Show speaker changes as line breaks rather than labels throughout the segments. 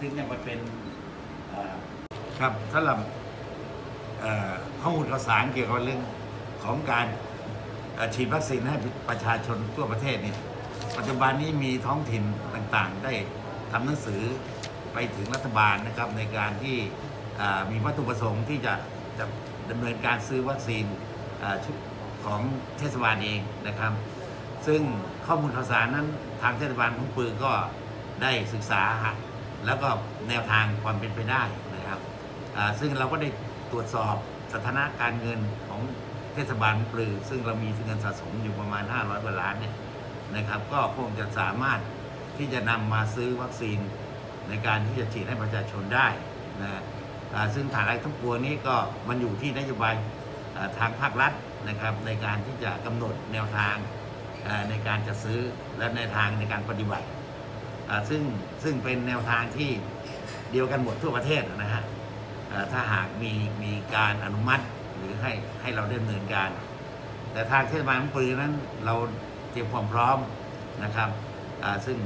ขึ้นเนี่ยมันเป็นครับสำหรับข้อมูลข่าวสารเกี่ยวกับเรื่องของการฉีดวัคซีนให้ประชาชนทั่วประเทศเนี่ยปัจจุบันนี้มีท้องถิ่นต่างๆ ได้ทำหนังสือไปถึงรัฐบาลนะครับในการที่มีวัตถุประสงค์ที่จะจะดำเนินการซื้อวัคซีนอของเทศบาลเองนะครับ ซึ่งข้อมูลข่าวสารนั้นทางเทศบาลของปือก็ได้ศึกษาหา แล้วก็แนวทางความเป็นไปได้นะครับซึ่งเราก็ได้ตรวจสอบสถานะการเงินของเทศบาลปลือ ซึ่งเรามีเงินสะสมอยู่ประมาณ 500กว่าล้านเนี่ยนะครับ ก็คงจะสามารถที่จะนำมาซื้อวัคซีนในการที่จะฉีดให้ประชาชนได้นะซึ่งฐานะทั้งปวงนี้ก็มันอยู่ที่นโยบายทางภาครัฐนะครับในการที่จะกำหนดแนวทางในการจะซื้อและในทางในการปฏิบัติ ซึ่งซึ่งเป็นแนวทางที่เดียวกันหมดทั่วประเทศนะฮะถ้าหากมีมีการอนุมัติหรือให้ให้เราดำเนินการ แต่ทางเทศบาลของปลือนั้นเราเตรียมความพร้อมนะครับซึ่ง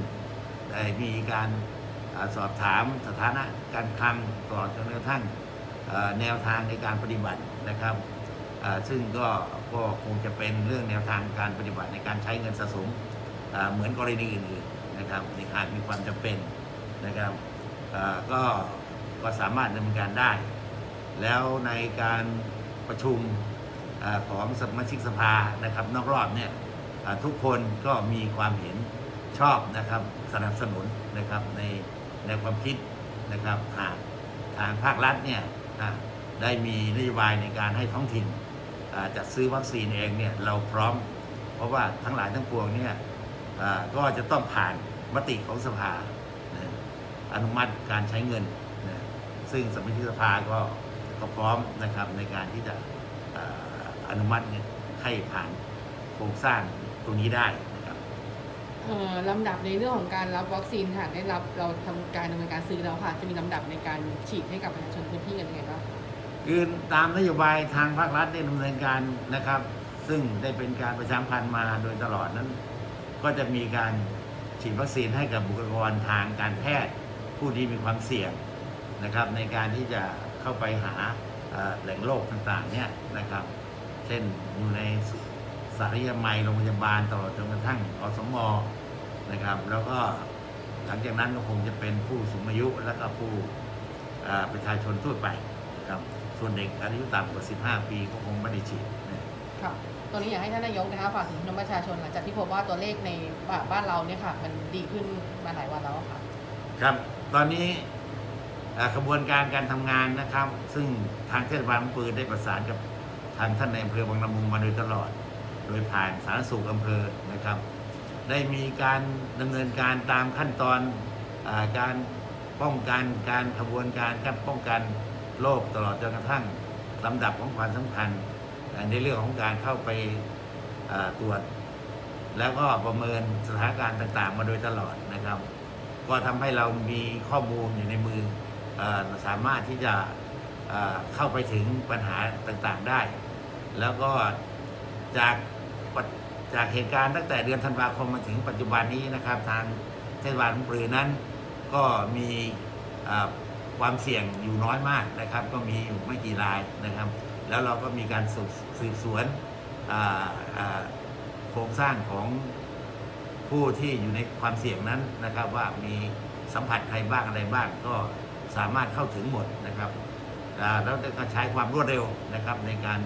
มีการอสอบถามสถานะการคลังก่อนจนกระทั่งแนวทางในการปฏิบัตินะครับซึ่งก็ก็คงจะเป็นเรื่องแนวทางการปฏิบัติในการใช้เงินสะสมเหมือนกรณีอื่นๆ นะครับในหากมีความจำเป็นนะครับก็ก็สามารถดำเนินการได้ แล้วในการประชุมอของสมาชิกสภานะครับ นอกรอบเนี่ยทุกคนก็มีความเห็นชอบนะครับสนับสนุนนะครับในในความคิดนะครับหากทางภาครัฐเนี่ยได้มีนโยบายในการให้ท้องถิ่นจัดซื้อวัคซีนเองเนี่ยเราพร้อม เพราะว่าทั้งหลายทั้งปวงเนี่ย ก็จะต้องผ่านมติของสภานะอนุมัติการใช้เงินนะซึ่งสมาชิกสภาก็ก็พร้อมนะครับในการที่จะอ่าอนุมัติเนี่ยให้ผ่านโครงสร้างตรงนี้ได้นะครับ
เอ่อลำดับในเรื่องของการรับวัคซีนค่ะได้รับเราทำการดำเนินการซื้อแล้วค่ะจะมีลำดับในการฉีดให้กับประชาชนพื้นที่กันยังไงบ้าง
คือตามนโยบายทางภาครัฐได้ดำเนินการนะครับ ซึ่งได้เป็นการประชาสัมพันธ์มาโดยตลอดนั้น ก็จะมีการฉีดวัคซีนให้กับบุคลากรทางการแพทย์ผู้ที่มีความเสี่ยงนะครับ ในการที่จะเข้าไปหาแหล่งโรคต่างๆเนี่ยนะครับ เช่นอยู่ในสาริยมัยโรงพยาบาลตลอดจนกระทั่งอสมนะครับ แล้วก็หลังจากนั้นก็คงจะเป็นผู้สูงอายุและก็ผู้ประชาชนทั่วไปนะครับ ส่วนเด็กอายุต่ำกว่า 15 ปีก็คงไม่ได้ฉีด
ค่ะตอนนี้อยากให้ท่านนายกนะคะฝากถึงพี่น้องประชาชนหลังจากที่พบว่าตัวเลขในบ้านเราเนี่ยค่ะมันดีขึ้นมาหลายวันแล้วค่ะ
ครับ ตอนนี้กระบวนการการทำงานนะครับ ซึ่งทางเทศบาลปืนได้ประสานกับทางท่านในอำเภอบางละมุงมาโดยตลอด โดยผ่านสาธารณสุขอำเภอนะครับ ได้มีการดำเนินการตามขั้นตอนอการป้องกันการขบวนการการป้องกันโรคตลอดจนกระทั่งลำดับของความสำคัญ ในเรื่องของการเข้าไปตรวจ แล้วก็ประเมินสถานการณ์ต่าง ๆ มาโดยตลอดนะครับ ก็ทำให้เรามีข้อมูลอยู่ในมืออสามารถที่จะเข้าไปถึงปัญหาต่างๆได้ แล้วก็จากจากเหตุการณ์ตั้งแต่เดือนธันวาคมมาถึงปัจจุบันนี้นะครับ ทางเทศบาลปรือนั้นก็มีความเสี่ยงอยู่น้อยมากนะครับ ก็มีอยู่ไม่กี่รายนะครับ แล้วเราก็มีการสืบสวนโครงสร้างของผู้ที่อยู่ในความเสี่ยงนั้นนะครับ ว่ามีสัมผัสใครบ้างอะไรบ้างก็สามารถเข้าถึงหมดนะครับแล้วก็ใช้ความรวดเร็วนะครับในการ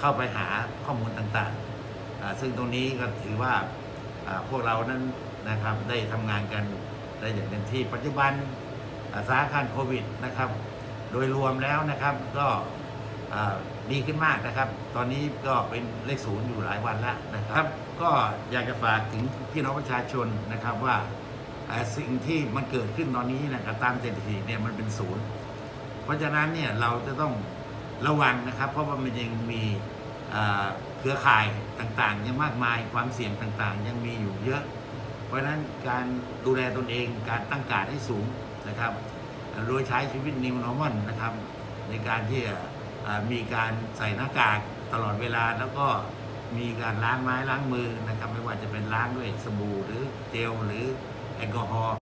เข้าไปหาข้อมูลต่างๆ ซึ่งตรงนี้ก็ถือว่าพวกเรานั้นนะครับได้ทำงานกันได้อย่างเต็มที่ปัจจุบันอ่าสถานการณ์โควิดนะครับ โดยรวมแล้วนะครับก็ ดีขึ้นมากนะครับ ตอนนี้ก็เป็นเลขศูนย์อยู่หลายวันแล้วนะครับ ก็อยากจะฝากถึงพี่น้องประชาชนนะครับว่าอ่าสิ่งที่มันเกิดขึ้นตอนนี้นะครับตามสถิติเนี่ยมันเป็นศูนย์เพราะฉะนั้นเนี่ยเราจะต้องระวังนะครับ เพราะว่ามันยังมีอ่าเครือข่ายต่างๆ ยังมากมายความเสี่ยงต่างๆ ยังมีอยู่เยอะ เพราะฉะนั้นการดูแลตนเองการตั้งการดให้สูงนะครับ โดยใช้ชีวิต New Normal นะครับ ในการที่จะอ่า มีการใส่หน้ากากตลอดเวลาแล้วก็มีการล้างไม้ล้างมือนะครับ ไม่ว่าจะเป็นล้างด้วยสบู่หรือเจลหรือแอลกอฮอล์